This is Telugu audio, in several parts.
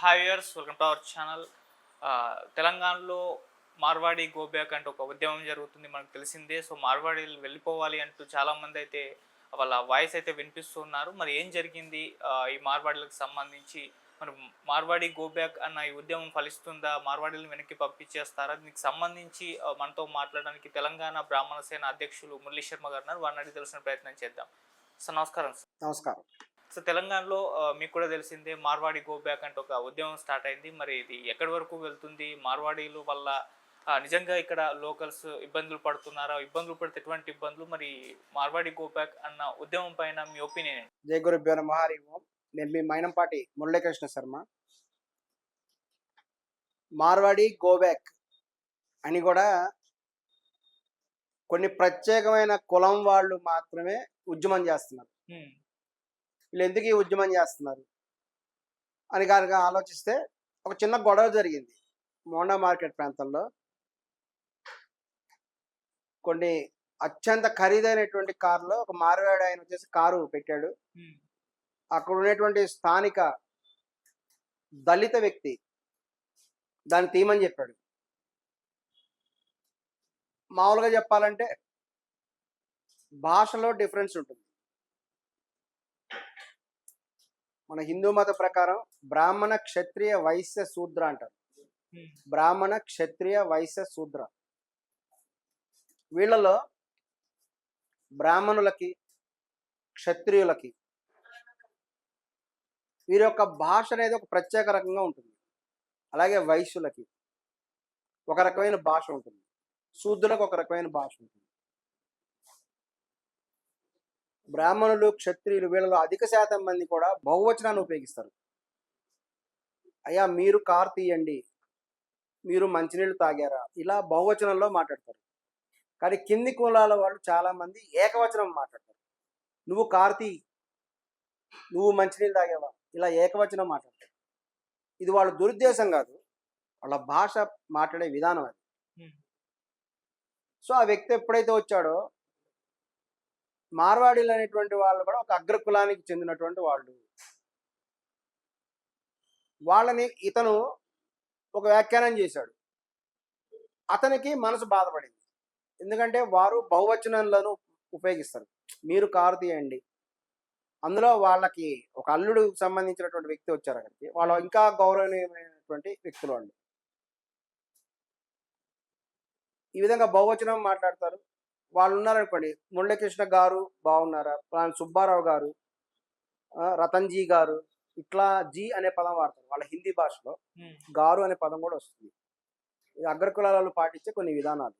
Hi years welcome to our channel. తెలంగాణలో మార్వాడి గోబ్యాక్ అంటే ఒక ఉద్యమం జరుగుతుంది మనకు తెలిసిందే. సో మార్వాడీలు వెళ్ళిపోవాలి అంటూ చాలామంది అయితే వాళ్ళ వాయిస్ అయితే వినిపిస్తున్నారు. మరి ఏం జరిగింది? ఈ మార్వాడీలకు సంబంధించి మరి మార్వాడి గోబ్యాక్ అన్న ఈ ఉద్యమం ఫలిస్తుందా? మార్వాడీలను వెనక్కి పంపించేస్తారా? దీనికి సంబంధించి మనతో మాట్లాడడానికి తెలంగాణ బ్రాహ్మణ సేన అధ్యక్షులు మురళీ శర్మ గారు ఉన్నారు. వారిని అడిగి తెలిసిన ప్రయత్నం చేద్దాం. సార్ నమస్కారం సార్. నమస్కారం. సో తెలంగాణలో మీకు కూడా తెలిసిందే మార్వాడి గో బ్యాక్ అంటే ఒక ఉద్యమం స్టార్ట్ అయింది. మరి ఇది ఎక్కడి వరకు వెళ్తుంది? మార్వాడీలు వల్ల నిజంగా ఇక్కడ లోకల్స్ ఇబ్బందులు పడుతున్నారా? ఇబ్బందులు పడితే ఎటువంటి ఇబ్బందులు? మరి మార్వాడి గో బ్యాక్ అన్న ఉద్యమం పైన మీ ఒపీనియన్ జయ గురుభ్యో నమ హరి ఓం. నేను మీ మైనంపాటి మురళీకృష్ణ శర్మ. మార్వాడి గోబ్యాక్ అని కూడా కొన్ని ప్రత్యేకమైన కులం వాళ్ళు మాత్రమే ఉద్యమం చేస్తున్నారు. వీళ్ళు ఎందుకు ఈ ఉద్యమం చేస్తున్నారు? అని కనుక ఆలోచిస్తే ఒక చిన్న గొడవ జరిగింది మోండా మార్కెట్ ప్రాంతంలో. కొన్ని అత్యంత ఖరీదైనటువంటి కారులో ఒక మార్వాడి ఆయన వచ్చేసి కారు పెట్టాడు. అక్కడ ఉన్నటువంటి స్థానిక దళిత వ్యక్తి దాన్ని తీయమని చెప్పాడు. మామూలుగా చెప్పాలంటే భాషలో డిఫరెన్స్ ఉంటుంది. మన హిందూ మత ప్రకారం బ్రాహ్మణ క్షత్రియ వైశ్య శూద్ర అంటారు. బ్రాహ్మణ క్షత్రియ వైశ్య శూద్ర. వీళ్ళలో బ్రాహ్మణులకి క్షత్రియులకి వీరి యొక్క భాష అనేది ఒక ప్రత్యేక రకంగా ఉంటుంది. అలాగే వైశ్యులకి ఒక రకమైన భాష ఉంటుంది. శూద్రులకు ఒక రకమైన భాష ఉంటుంది. బ్రాహ్మణులు క్షత్రియులు వీళ్ళలో అధిక శాతం మంది కూడా బహువచనాన్ని ఉపయోగిస్తారు. అయ్యా మీరు కారు తీయండి. మీరు మంచినీళ్ళు తాగారా? ఇలా బహువచనంలో మాట్లాడతారు. కానీ కింది కులాల వాళ్ళు చాలా మంది ఏకవచనం మాట్లాడతారు. నువ్వు కార్తీ నువ్వు మంచినీళ్ళు తాగావా? ఇలా ఏకవచనం మాట్లాడతారు. ఇది వాళ్ళ దురుద్దేశం కాదు. వాళ్ళ భాష మాట్లాడే విధానం అది. సో ఆ వ్యక్తి ఎప్పుడైతే వచ్చాడో మార్వాడీలు అనేటువంటి వాళ్ళు కూడా ఒక అగ్రకులానికి చెందినటువంటి వాళ్ళు. వాళ్ళని ఇతను ఒక వ్యాఖ్యానం చేశాడు. అతనికి మనసు బాధపడింది. ఎందుకంటే వారు బహువచనంలను ఉపయోగిస్తారు. మీరు కారు తీయండి. అందులో వాళ్ళకి ఒక అల్లుడు సంబంధించినటువంటి వ్యక్తి వచ్చారు అక్కడికి. వాళ్ళు ఇంకా గౌరవనీయమైనటువంటి వ్యక్తులు వాళ్ళు ఈ విధంగా బహువచనం మాట్లాడతారు. వాళ్ళు ఉన్నారనుకోండి మురళీకృష్ణ గారు బాగున్నారా పలానా సుబ్బారావు గారు రతన్జీ గారు ఇట్లా జీ అనే పదం వాడతారు. వాళ్ళ హిందీ భాషలో. గారు అనే పదం కూడా వస్తుంది. ఇది అగ్రకులాలలో పాటించే కొన్ని విధానాలు.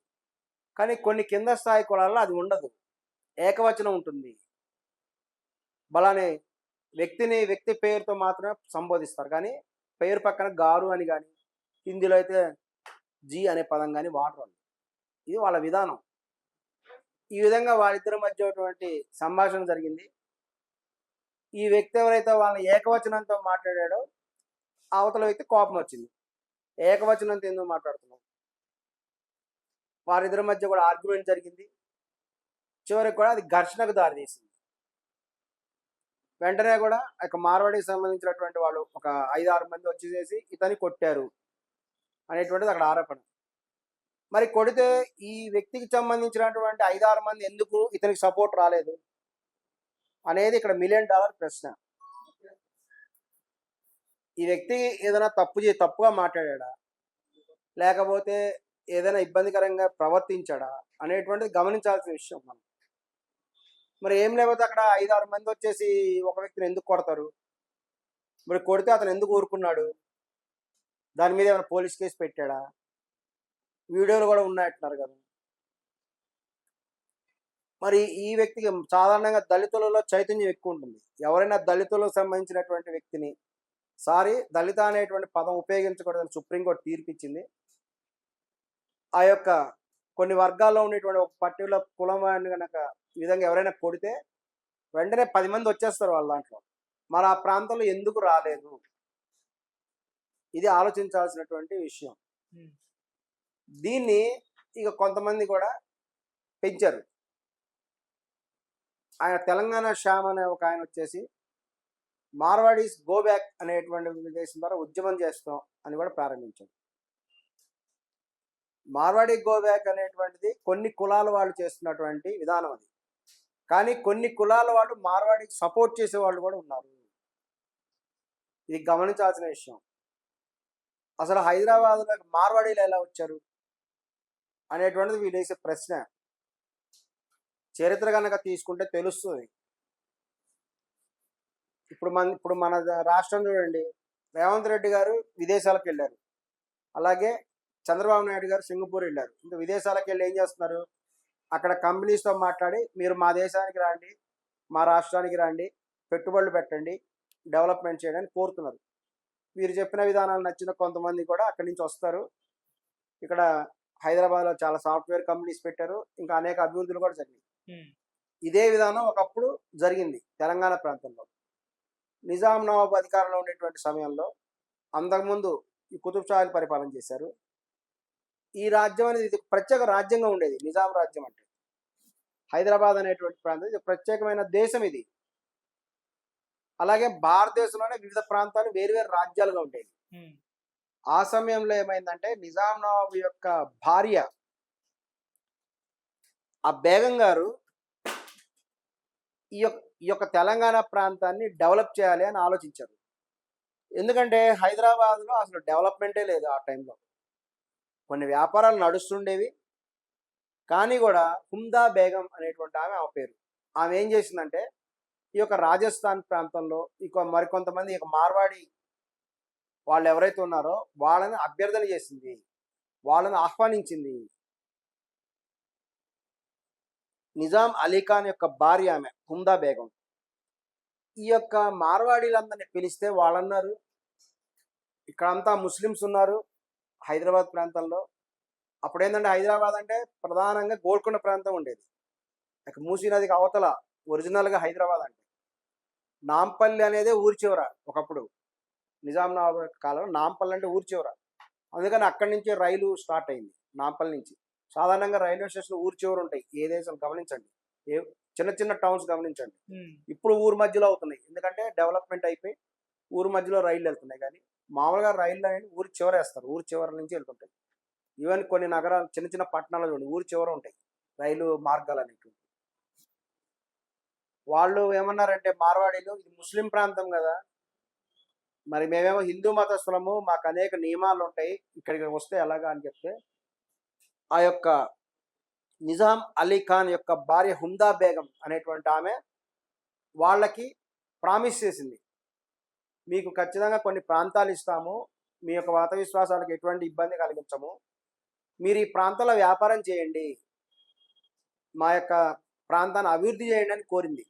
కానీ కొన్ని కింద స్థాయి కులాల్లో అది ఉండదు. ఏకవచనం ఉంటుంది. బలానే వ్యక్తిని వ్యక్తి పేరుతో మాత్రమే సంబోధిస్తారు. కానీ పేరు పక్కన గారు అని కానీ హిందీలో అయితే జీ అనే పదం కానీ వాడరు. ఇది వాళ్ళ విధానం. ఈ విధంగా వాళ్ళిద్దరి మధ్య ఉన్నటువంటి సంభాషణ జరిగింది. ఈ వ్యక్తి ఎవరైతే వాళ్ళని ఏకవచనంతో మాట్లాడాడో అవతల వ్యక్తి కోపం వచ్చింది. ఏకవచనంతో ఎందుకు మాట్లాడుతున్నాం వారిద్దరి మధ్య కూడా ఆర్గ్యుమెంట్ జరిగింది. చివరికి కూడా అది ఘర్షణకు దారితీసింది. వెంటనే కూడా ఒక మార్వాడికి సంబంధించినటువంటి వాళ్ళు ఒక ఐదు ఆరు మంది వచ్చేసేసి ఇతని కొట్టారు అనేటువంటిది అక్కడ ఆరోపణ. మరి కొడితే ఈ వ్యక్తికి సంబంధించినటువంటి ఐదు ఆరు మంది ఎందుకు ఇతనికి సపోర్ట్ రాలేదు? అనేది ఇక్కడ మిలియన్ డాలర్ ప్రశ్న. ఈ వ్యక్తి ఏదైనా తప్పు చే తప్పుగా మాట్లాడా లేకపోతే ఏదైనా ఇబ్బందికరంగా ప్రవర్తించాడా? అనేటువంటిది గమనించాల్సిన విషయం మనం. మరి ఏం లేకపోతే అక్కడ ఐదు ఆరు మంది వచ్చేసి ఒక వ్యక్తిని ఎందుకు కొడతారు? మరి కొడితే అతను ఎందుకు ఊరుకున్నాడు? దాని మీద ఏమైనా పోలీస్ కేసు పెట్టాడా? వీడియోలు కూడా ఉన్నాయంటున్నారు కదా. మరి ఈ వ్యక్తికి సాధారణంగా దళితులలో చైతన్యం ఎక్కువ ఉంటుంది. ఎవరైనా దళితులకు సంబంధించినటువంటి వ్యక్తిని సారీ దళిత అనేటువంటి పదం ఉపయోగించకూడదని సుప్రీంకోర్టు తీర్పిచ్చింది. ఆ యొక్క కొన్ని వర్గాల్లో ఉండేటువంటి ఒక పర్టికులర్ కులం కనుక ఈ విధంగా ఎవరైనా కొడితే వెంటనే పది మంది వచ్చేస్తారు వాళ్ళ దాంట్లో. మరి ఆ ప్రాంతంలో ఎందుకు రాలేదు? ఇది ఆలోచించాల్సినటువంటి విషయం. దీన్ని ఇక కొంతమంది కూడా పెంచారు. ఆయన తెలంగాణ శ్యామ్ అనే ఒక ఆయన వచ్చేసి మార్వాడీస్ గో బ్యాక్ అనేటువంటి ఉద్దేశం ద్వారా ఉద్యమం చేస్తాం అని కూడా ప్రారంభించారు మార్వాడి గో బ్యాక్ అనేటువంటిది కొన్ని కులాల వాళ్ళు చేస్తున్నటువంటి విధానం అది. కానీ కొన్ని కులాల వాళ్ళు మార్వాడికి సపోర్ట్ చేసే వాళ్ళు కూడా ఉన్నారు. ఇది గమనించాల్సిన విషయం. అసలు హైదరాబాద్లో మార్వాడీలు ఎలా వచ్చారు? అనేటువంటిది వీళ్ళు వేసే ప్రశ్న. చరిత్ర కనుక తీసుకుంటే తెలుస్తుంది. ఇప్పుడు మన ఇప్పుడు మన రాష్ట్రం చూడండి. రేవంత్ రెడ్డి గారు విదేశాలకు వెళ్ళారు. అలాగే చంద్రబాబు నాయుడు గారు సింగపూర్ వెళ్ళారు. ఇంకా విదేశాలకు వెళ్ళి ఏం చేస్తున్నారు? అక్కడ కంపెనీస్తో మాట్లాడి మీరు మా దేశానికి రండి మా రాష్ట్రానికి రండి పెట్టుబడులు పెట్టండి డెవలప్మెంట్ చేయడానికి కోరుతున్నారు. వీరు చెప్పిన విధానాలు నచ్చిన కొంతమంది కూడా అక్కడి నుంచి వస్తారు. ఇక్కడ హైదరాబాద్లో చాలా సాఫ్ట్వేర్ కంపెనీస్ పెట్టారు. ఇంకా అనేక అభివృద్ధులు కూడా జరిగాయి ఉమ్, ఇదే విధానం ఒకప్పుడు జరిగింది తెలంగాణ ప్రాంతంలో. నిజాం నవాబు అధికారంలో ఉండేటువంటి సమయంలో అంతకుముందు ఈ కుతుబ్ షాహీలు పరిపాలన చేశారు. ఈ రాజ్యం అనేది ఇది ప్రత్యేక రాజ్యంగా ఉండేది. నిజాం రాజ్యం అంటే హైదరాబాద్ అనేటువంటి ప్రాంతం ఇది ప్రత్యేకమైన దేశం ఇది. అలాగే భారతదేశంలోనే వివిధ ప్రాంతాలు వేరువేరు రాజ్యాలుగా ఉండేవి. ఆ సమయంలో ఏమైందంటే నిజాం నవాబు యొక్క భార్య ఆ బేగం గారు ఈ యొక్క ఈ యొక్క తెలంగాణ ప్రాంతాన్ని డెవలప్ చేయాలి అని ఆలోచించారు. ఎందుకంటే హైదరాబాద్లో అసలు డెవలప్మెంటే లేదు ఆ టైంలో. కొన్ని వ్యాపారాలు నడుస్తుండేవి. కానీ కూడా హుందా బేగం అనేటువంటి ఆమె ఆ పేరు. ఆమె ఏం చేసిందంటే ఈ యొక్క రాజస్థాన్ ప్రాంతంలో ఇక మరికొంతమంది ఇక మార్వాడి వాళ్ళు ఎవరైతే ఉన్నారో వాళ్ళని అభ్యర్థన చేసింది. వాళ్ళని ఆహ్వానించింది. నిజాం అలీ ఖాన్ యొక్క భార్య ఆమె హుందా బేగం. ఈ యొక్క మార్వాడీలందరినీ పిలిస్తే వాళ్ళన్నారు. ఇక్కడంతా ముస్లిమ్స్ ఉన్నారు హైదరాబాద్ ప్రాంతంలో. అప్పుడు ఏంటంటే హైదరాబాద్ అంటే ప్రధానంగా గోల్కొండ ప్రాంతం ఉండేది. ఇక మూసీ నదికి అవతల ఒరిజినల్గా హైదరాబాద్ అంటే. నాంపల్లి అనేది ఊరి చివర ఒకప్పుడు. నిజాం కాలంలో నాంపల్లి అంటే ఊరి చివర. అందుకని అక్కడి నుంచి రైలు స్టార్ట్ అయింది నాంపల్లి నుంచి. సాధారణంగా రైల్వే స్టేషన్ ఊరి చివర ఉంటాయి ఏ దేశం గమనించండి. ఏ చిన్న చిన్న టౌన్స్ గమనించండి. ఇప్పుడు ఊరు మధ్యలో అవుతున్నాయి ఎందుకంటే డెవలప్మెంట్ అయిపోయి ఊరు మధ్యలో రైళ్ళు వెళ్తున్నాయి. కానీ మామూలుగా రైళ్ళు అనేది ఊరి చివర వేస్తారు ఊరి చివరి నుంచి వెళ్తుంటాయి. ఈవెన్ కొన్ని నగరాలు చిన్న చిన్న పట్టణాలు చూడండి ఊరి చివర ఉంటాయి రైలు మార్గాలు అనేవి వాళ్ళు ఏమన్నారంటే మార్వాడీలు ఇది ముస్లిం ప్రాంతం కదా మరి మేమేమో హిందూ మతస్థులము మాకు అనేక నియమాలు ఉంటాయి ఇక్కడికి వస్తే ఎలాగా అని చెప్తే ఆ యొక్క నిజాం అలీ ఖాన్ యొక్క భార్య హుందా బేగం అనేటువంటి ఆమె వాళ్ళకి ప్రామిస్ చేసింది. మీకు ఖచ్చితంగా కొన్ని ప్రాంతాలు ఇస్తాము మీ యొక్క మత విశ్వాసాలకు ఎటువంటి ఇబ్బంది కలిగించము. మీరు ఈ ప్రాంతంలో వ్యాపారం చేయండి మా యొక్క ప్రాంతాన్ని అభివృద్ధి చేయండి అని కోరింది.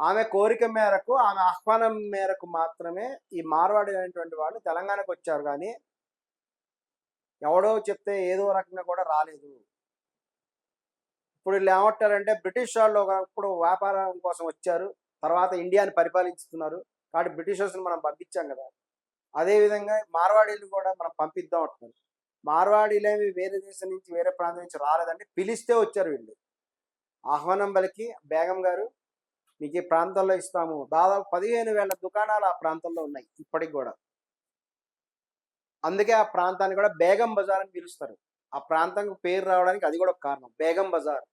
ఆమె కోరిక మేరకు ఆమె ఆహ్వానం మేరకు మాత్రమే ఈ మార్వాడి అనేటువంటి వాళ్ళు తెలంగాణకు వచ్చారు కానీ ఎవడో చెప్తే ఏదో రకంగా కూడా రాలేదు. ఇప్పుడు వీళ్ళు ఏమంటారంటే బ్రిటిష్ వాళ్ళు ఒకప్పుడు వ్యాపారం కోసం వచ్చారు తర్వాత ఇండియాని పరిపాలిస్తున్నారు కాబట్టి బ్రిటిషర్స్ని మనం పంపించాం కదా. అదేవిధంగా మార్వాడీలు కూడా మనం పంపిద్దాం అంటున్నారు. మార్వాడీలేమి వేరే దేశం నుంచి వేరే ప్రాంతం నుంచి రాలేదంటే పిలిస్తే వచ్చారు వీళ్ళు. ఆహ్వానం బలికి బేగం గారు మీకు ఈ ప్రాంతంలో ఇస్తాము. దాదాపు పదిహేను వేల దుకాణాలు ఆ ప్రాంతంలో ఉన్నాయి ఇప్పటికి కూడా. అందుకే ఆ ప్రాంతాన్ని కూడా బేగం బజార్ అని పిలుస్తారు. ఆ ప్రాంతం పేరు రావడానికి అది కూడా ఒక కారణం. బేగం బజార్.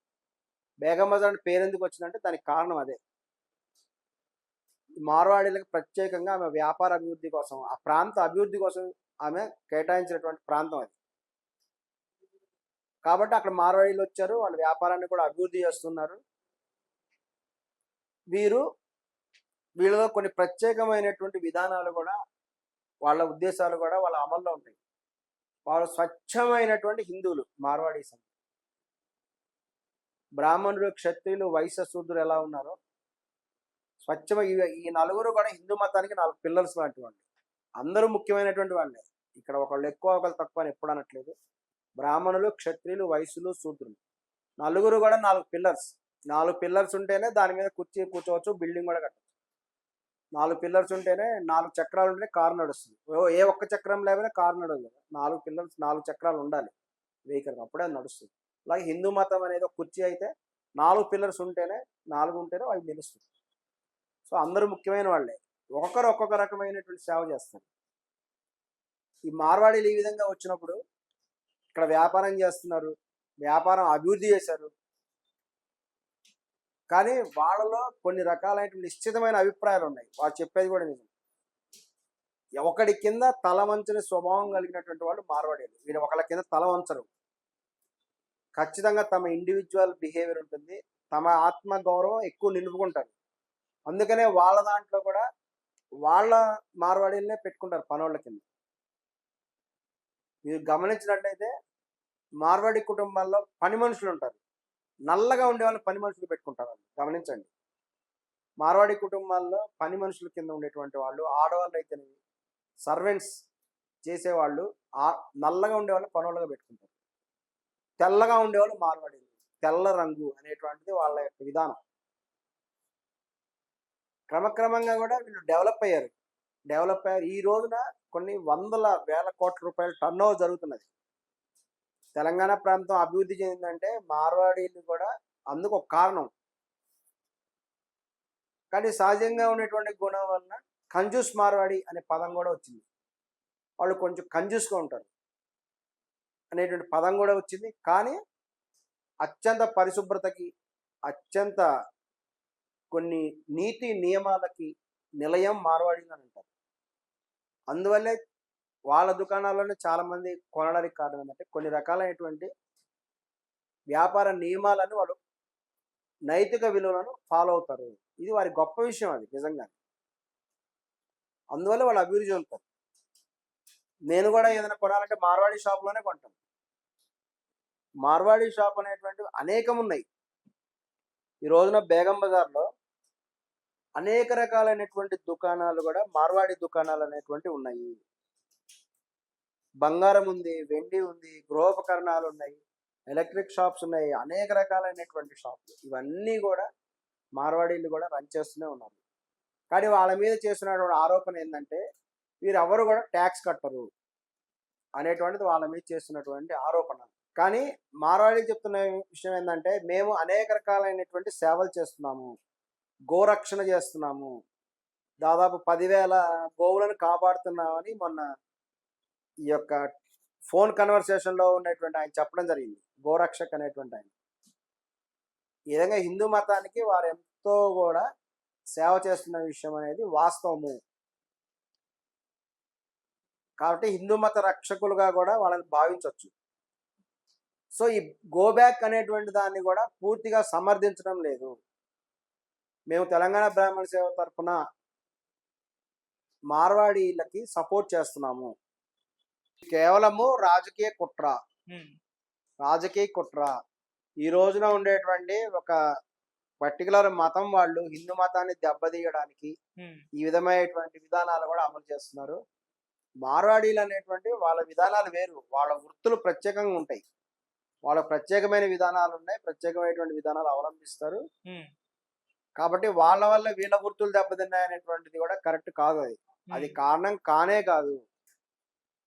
బేగం బజార్ అని పేరు ఎందుకు వచ్చిందంటే దానికి కారణం అదే. మార్వాడీలకు ప్రత్యేకంగా ఆమె వ్యాపార అభివృద్ధి కోసం ఆ ప్రాంత అభివృద్ధి కోసం ఆమె కేటాయించినటువంటి ప్రాంతం అది. కాబట్టి అక్కడ మార్వాడీలు వచ్చారు. వాళ్ళ వ్యాపారాన్ని కూడా అభివృద్ధి చేస్తున్నారు. వీరు వీళ్ళలో కొన్ని ప్రత్యేకమైనటువంటి విధానాలు కూడా వాళ్ళ ఉద్దేశాలు కూడా వాళ్ళ అమల్లో ఉంటాయి. వాళ్ళు స్వచ్ఛమైనటువంటి హిందువులు మార్వాడీస్ సంఘం. బ్రాహ్మణులు క్షత్రియులు వైశ్య శూద్రులు ఎలా ఉన్నారో స్వచ్ఛమ ఈ ఈ నలుగురు కూడా హిందూ మతానికి నాలుగు పిల్లర్స్ లాంటి వాళ్ళు అందరూ ముఖ్యమైనటువంటి వాళ్ళే. ఇక్కడ ఒకళ్ళు ఎక్కువ ఒకళ్ళు తక్కువ అని ఎప్పుడు అనట్లేదు బ్రాహ్మణులు క్షత్రియులు వైశ్యులు శూద్రులు. నలుగురు కూడా నాలుగు పిల్లర్స్. నాలుగు పిల్లర్స్ ఉంటేనే దాని మీద కుర్చీ కూర్చోవచ్చు బిల్డింగ్ కూడా కట్టచ్చు. నాలుగు పిల్లర్స్ ఉంటేనే నాలుగు చక్రాలు ఉంటేనే కారు నడుస్తుంది. ఓ- ఏ ఒక్క చక్రం లేవనే కారు నడవదు. కదా నాలుగు పిల్లర్స్ నాలుగు చక్రాలు ఉండాలి. వెహికల్ అప్పుడే అది నడుస్తుంది. అలాగే హిందూ మతం అనేది ఒక కుర్చీ అయితే నాలుగు పిల్లర్స్ ఉంటేనే నాలుగు ఉంటేనే అవి నిలుస్తుంది. సో అందరూ ముఖ్యమైన వాళ్ళే. ఒక్కొక్కరు ఒక్కొక్క రకమైనటువంటి సేవ చేస్తారు. ఈ మార్వాడీలు ఈ విధంగా వచ్చినప్పుడు ఇక్కడ వ్యాపారం చేస్తున్నారు. వ్యాపారం అభివృద్ధి చేశారు. కానీ వాళ్ళలో కొన్ని రకాలైన నిశ్చితమైన అభిప్రాయాలు ఉన్నాయి. వాళ్ళు చెప్పేది కూడా నిజం. ఒకడి కింద తల వంచని స్వభావం కలిగినటువంటి వాళ్ళు మార్వాడేది వీరు ఒకళ్ళ కింద తల వంచరు. ఖచ్చితంగా తమ ఇండివిజువల్ బిహేవియర్ ఉంటుంది. తమ ఆత్మ గౌరవం ఎక్కువ నిలుపుకుంటారు. అందుకనే వాళ్ళ దాంట్లో కూడా వాళ్ళ మార్వాడీలనే పెట్టుకుంటారు పనోళ్ళ కింద. మీరు గమనించినట్లయితే మార్వాడి కుటుంబాల్లో పని మనుషులు ఉంటారు. నల్లగా ఉండే వాళ్ళు పని మనుషులు పెట్టుకుంటారు వాళ్ళు. గమనించండి. మార్వాడి కుటుంబాల్లో పని మనుషుల కింద ఉండేటువంటి వాళ్ళు ఆడవాళ్ళు అయితేనేవి సర్వెంట్స్ చేసేవాళ్ళు ఆ నల్లగా ఉండేవాళ్ళు పనులుగా పెట్టుకుంటారు. తెల్లగా ఉండేవాళ్ళు మార్వాడి. తెల్ల రంగు అనేటువంటిది వాళ్ళ యొక్క విధానం. క్రమక్రమంగా కూడా వీళ్ళు డెవలప్ అయ్యారు. డెవలప్ అయ్యారు. ఈ రోజున కొన్ని వందల వేల కోట్ల రూపాయల టర్న్ ఓవర్ జరుగుతున్నది. తెలంగాణ ప్రాంతం అభివృద్ధి చెందిందంటే మార్వాడీలు కూడా అందుకు ఒక కారణం. కానీ సహజంగా ఉన్నటువంటి గుణం వలన కంజూస్ మార్వాడి అనే పదం కూడా వచ్చింది. వాళ్ళు కొంచెం కంజూస్గా ఉంటారు అనేటువంటి పదం కూడా వచ్చింది. కానీ అత్యంత పరిశుభ్రతకి అత్యంత కొన్ని నీతి నియమాలకి నిలయం మార్వాడీలు అని అంటారు. అందువల్లే వాళ్ళ దుకాణాల్లోనే చాలా మంది కొనడానికి కారణం ఏంటంటే కొన్ని రకాలైనటువంటి వ్యాపార నియమాలను వాళ్ళు నైతిక విలువలను ఫాలో అవుతారు. ఇది వారి గొప్ప విషయం అది నిజంగా. అందువల్ల వాళ్ళు అభివృద్ధి చెందుతారు. నేను కూడా ఏదైనా కొనాలంటే మార్వాడి షాప్లోనే కొంటాను మార్వాడి షాప్ అనేటువంటివి అనేకం ఉన్నాయి. ఈ రోజున బేగం బజార్లో అనేక రకాలైనటువంటి దుకాణాలు కూడా మార్వాడి దుకాణాలు అనేటువంటివి ఉన్నాయి. బంగారం ఉంది వెండి ఉంది గృహోపకరణాలు ఉన్నాయి ఎలక్ట్రిక్ షాప్స్ ఉన్నాయి అనేక రకాలైనటువంటి షాపులు. ఇవన్నీ కూడా మార్వాడీలు కూడా రన్ చేస్తూనే ఉన్నారు. కానీ వాళ్ళ మీద చేస్తున్నటువంటి ఆరోపణ ఏంటంటే వీరెవరు కూడా ట్యాక్స్ కట్టరు అనేటువంటిది వాళ్ళ మీద చేస్తున్నటువంటి ఆరోపణ. కానీ మార్వాడి చెప్తున్న విషయం ఏంటంటే మేము అనేక రకాలైనటువంటి సేవలు చేస్తున్నాము గోరక్షణ చేస్తున్నాము. దాదాపు పదివేల గోవులను కాపాడుతున్నామని మొన్న ఈ యొక్క ఫోన్ కన్వర్సేషన్లో ఉన్నటువంటి ఆయన చెప్పడం జరిగింది. గోరక్షక్ అనేటువంటి ఆయన. ఈ విధంగా హిందూ మతానికి వారు ఎంతో కూడా సేవ చేస్తున్న విషయం అనేది వాస్తవము. కాబట్టి హిందూ మత రక్షకులుగా కూడా వాళ్ళని భావించవచ్చు సో ఈ గోబ్యాక్ అనేటువంటి దాన్ని కూడా పూర్తిగా సమర్థించడం లేదు. మేము తెలంగాణ బ్రాహ్మణ సేవ తరఫున మార్వాడీలకి సపోర్ట్ చేస్తున్నాము. కేవలము రాజకీయ కుట్ర. రాజకీయ కుట్ర. ఈ రోజున ఉండేటువంటి ఒక పర్టికులర్ మతం వాళ్ళు హిందూ మతాన్ని దెబ్బతీయడానికి ఈ విధమైనటువంటి విధానాలు కూడా అమలు చేస్తున్నారు. మార్వాడీలు అనేటువంటి వాళ్ళ విధానాలు వేరు. వాళ్ళ వృత్తులు ప్రత్యేకంగా ఉంటాయి. వాళ్ళ ప్రత్యేకమైన విధానాలు ఉన్నాయి. ప్రత్యేకమైనటువంటి విధానాలు అవలంబిస్తారు. కాబట్టి వాళ్ళ వల్ల వీళ్ళ వృత్తులు దెబ్బతిన్నాయి అనేటువంటిది కూడా కరెక్ట్ కాదు అది. అది కారణం కానే కాదు.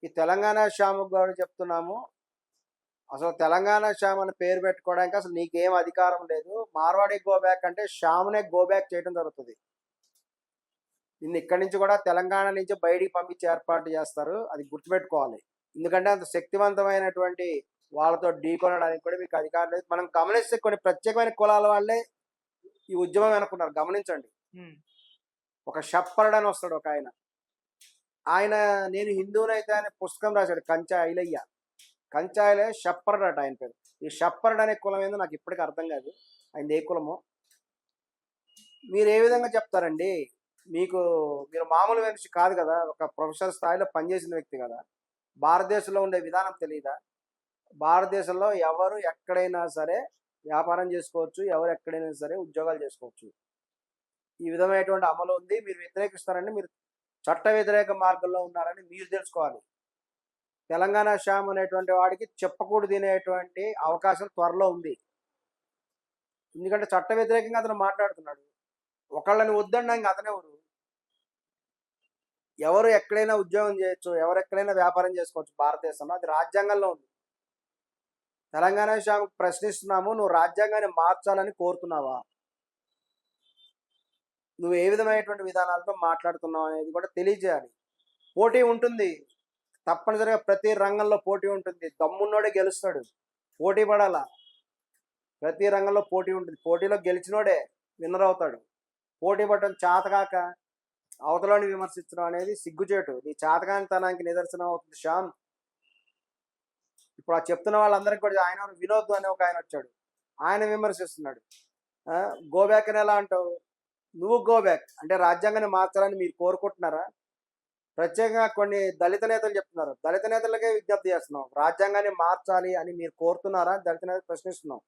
ఈ తెలంగాణ శ్యాము గారు చెప్తున్నాము. అసలు తెలంగాణ శ్యామ్ అని పేరు పెట్టుకోవడానికి అసలు నీకేం అధికారం లేదు. మార్వాడి గో బ్యాక్ అంటే శ్యామునే గో బ్యాక్ చేయడం జరుగుతుంది. నిన్ను ఇక్కడి నుంచి కూడా తెలంగాణ నుంచి బయటికి పంపించి ఏర్పాటు చేస్తారు. అది గుర్తుపెట్టుకోవాలి. ఎందుకంటే అంత శక్తివంతమైనటువంటి వాళ్ళతో ఢీకొనడానికి కూడా మీకు అధికారం లేదు. మనం గమనిస్తే కొన్ని ప్రత్యేకమైన కులాల వాళ్ళే ఈ ఉద్యమం అనుకున్నారు. గమనించండి. ఒక షప్పరుడు అని వస్తాడు ఒక ఆయన. ఆయన నేను హిందువునైతే ఆయన పుస్తకం రాశాడు కంచా ఐలయ్య కంచా ఐలయ్య అట ఆయన పేరు. ఈ షప్పరుడు అనే కులం ఏందో నాకు ఇప్పటికీ అర్థం కాదు. ఆయన ఏ కులమో. మీరు ఏ విధంగా చెప్తారండి? మీకు మీరు మామూలు మనిషి కాదు కదా ఒక ప్రొఫెషనల్ స్థాయిలో పనిచేసిన వ్యక్తి కదా. భారతదేశంలో ఉండే విధానం తెలియదా భారతదేశంలో ఎవరు ఎక్కడైనా సరే వ్యాపారం చేసుకోవచ్చు ఎవరు ఎక్కడైనా సరే ఉద్యోగాలు చేసుకోవచ్చు. ఈ విధమైనటువంటి అమలు ఉంది. మీరు వ్యతిరేకిస్తారని మీరు చట్ట వ్యతిరేక మార్గంలో ఉన్నారని మీరు తెలుసుకోవాలి. తెలంగాణ శ్యామ్ అనేటువంటి వాడికి చెప్పకూడదు తినేటువంటి అవకాశం త్వరలో ఉంది. ఎందుకంటే చట్ట వ్యతిరేకంగా అతను మాట్లాడుతున్నాడు. ఒకళ్ళని వద్దనడానికి అతనే ఎవరు ఎవరు ఎక్కడైనా ఉద్యోగం చేయొచ్చు ఎవరు ఎక్కడైనా వ్యాపారం చేసుకోవచ్చు భారతదేశంలో అది రాజ్యాంగంలో ఉంది. తెలంగాణ శ్యామ్ ప్రశ్నిస్తున్నాము నువ్వు రాజ్యాంగాన్ని మార్చాలని కోరుతున్నావా? నువ్వు ఏ విధమైనటువంటి విధానాలతో మాట్లాడుతున్నావు అనేది కూడా తెలియజేయాలి. పోటీ ఉంటుంది. తప్పనిసరిగా ప్రతి రంగంలో పోటీ ఉంటుంది. దమ్మున్నోడే గెలుస్తాడు. పోటీ పడాలా? ప్రతి రంగంలో పోటీ ఉంటుంది. పోటీలో గెలిచినోడే విన్నర్ అవుతాడు. పోటీ పడటం చాతకాక అవతలని విమర్శించడం అనేది సిగ్గుచేటు. నీ చాతకానితనానికి నిదర్శనం అవుతుంది శ్యామ్. ఇప్పుడు ఆ చెప్తున్న వాళ్ళందరికీ కూడా ఆయన వినోద్ అనే ఒక ఆయన వచ్చాడు. ఆయన విమర్శిస్తున్నాడు. గోబ్యాక్ అని ఎలా అంటావు? నువ్వు గో బ్యాక్ అంటే రాజ్యాంగాన్ని మార్చాలని మీరు కోరుకుంటున్నారా? ప్రత్యేకంగా కొన్ని దళిత నేతలు చెప్తున్నారు. దళిత నేతలకే విజ్ఞప్తి చేస్తున్నాం. రాజ్యాంగాన్ని మార్చాలి అని మీరు కోరుతున్నారా? దళిత నేతలు ప్రశ్నిస్తున్నాం.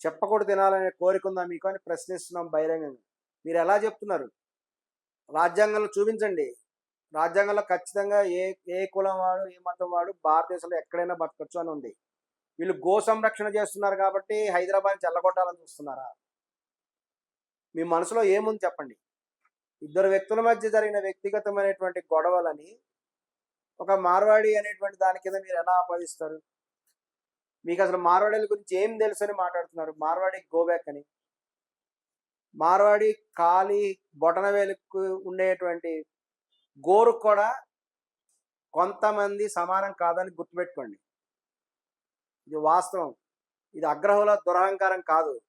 చెప్పకూడదు తినాలనే కోరిక ఉందా మీకు అని ప్రశ్నిస్తున్నాం బహిరంగంగా. మీరు ఎలా చెప్తున్నారు? రాజ్యాంగంలో చూపించండి. రాజ్యాంగంలో ఖచ్చితంగా ఏ ఏ కులం వాడు ఏ మతం వాడు భారతదేశంలో ఎక్కడైనా బతకచ్చు అని ఉంది. వీళ్ళు గో సంరక్షణ చేస్తున్నారు కాబట్టి హైదరాబాద్ చెల్లగొట్టాలని చూస్తున్నారా? మీ మనసులో ఏముంది చెప్పండి? ఇద్దరు వ్యక్తుల మధ్య జరిగిన వ్యక్తిగతమైనటువంటి గొడవలని ఒక మార్వాడి అనేటువంటి దాని కింద మీరు ఎలా ఆపాదిస్తారు? మీకు అసలు మార్వాడీల గురించి ఏం తెలుసు అని మాట్లాడుతున్నారు? మార్వాడి గోబ్యాక్ అని. మార్వాడి కాలి బొటనవేలుకు ఉండేటువంటి గోరు కూడా కొంతమంది సమానం కాదని గుర్తుపెట్టుకోండి. ఇది వాస్తవం. ఇది అగ్రహుల దురహంకారం కాదు.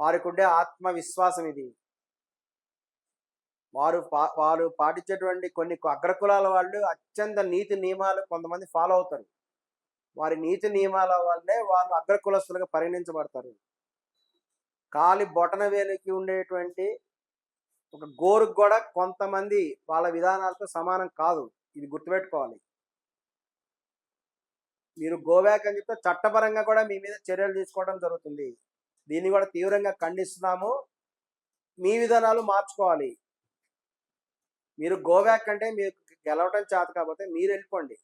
వారికుండే ఆత్మవిశ్వాసం ఇది. వారు పా- వారు పాటించేటువంటి కొన్ని అగ్రకులాల వాళ్ళు అత్యంత నీతి నియమాలు కొంతమంది ఫాలో అవుతారు. వారి నీతి నియమాల వల్లే వాళ్ళు అగ్రకులస్తులుగా పరిగణించబడతారు. కాలి బొటన వేలికి ఉండేటువంటి ఒక గోరుకు కూడా కొంతమంది వాళ్ళ విధానాలతో సమానం కాదు. ఇది గుర్తుపెట్టుకోవాలి. మీరు గోబ్యాక్ అని చెప్తే చట్టపరంగా కూడా మీ మీద చర్యలు తీసుకోవడం జరుగుతుంది. దీన్ని కూడా తీవ్రంగా ఖండిస్తున్నాము. మీ విధానాలు మార్చుకోవాలి. మీరు గోబ్యాక్ అంటే మీకు గెలవటం చేత కాకపోతే మీరు వెళ్ళిపోండి.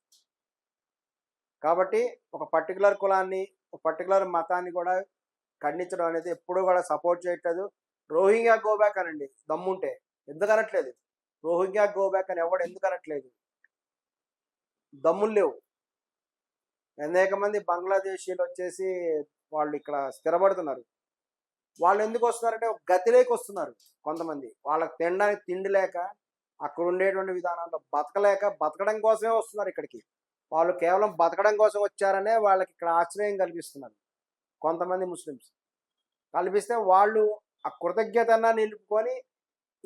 కాబట్టి ఒక పర్టికులర్ కులాన్ని ఒక పర్టికులర్ మతాన్ని కూడా ఖండించడం అనేది ఎప్పుడూ కూడా సపోర్ట్ చేయట్లేదు. రోహింగ్యా గోబ్యాక్ అనండి. దమ్ముంటే ఎందుకు అనట్లేదు? రోహింగ్యా గోబ్యాక్ అని ఎవడు ఎందుకు అనట్లేదు? దమ్ములు లేవు. అనేక మంది బంగ్లాదేశీలు వచ్చేసి వాళ్ళు ఇక్కడ స్థిరపడుతున్నారు. వాళ్ళు ఎందుకు వస్తున్నారంటే ఒక గతిలోకి వస్తున్నారు కొంతమంది. వాళ్ళకి తినడానికి తిండి లేక అక్కడ ఉండేటువంటి విధానాల్లో బతకలేక బతకడం కోసమే వస్తున్నారు ఇక్కడికి. వాళ్ళు కేవలం బతకడం కోసం వచ్చారనే వాళ్ళకి ఇక్కడ ఆశ్రయం కల్పిస్తున్నారు కొంతమంది ముస్లిమ్స్. కల్పిస్తే వాళ్ళు ఆ కృతజ్ఞతన నిలుపుకొని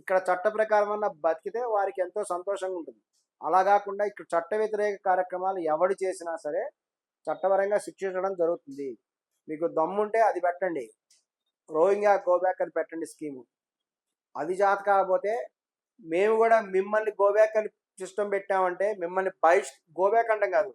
ఇక్కడ చట్ట ప్రకారం బతికితే వారికి ఎంతో సంతోషంగా ఉంటుంది. అలా కాకుండా ఇక్కడ చట్ట వ్యతిరేక కార్యక్రమాలు ఎవడు చేసినా సరే చట్టపరంగా శిక్షించడం జరుగుతుంది. మీకు దమ్ముంటే అది పెట్టండి. రోహింగ్యా గోబ్యాక్ అని పెట్టండి స్కీము. అది జాత కాకపోతే మేము కూడా మిమ్మల్ని గోబ్యాక్ అని సిస్టమ్ పెట్టామంటే మిమ్మల్ని బహిష్ గోబ్యాక్ అంటాం కాదు.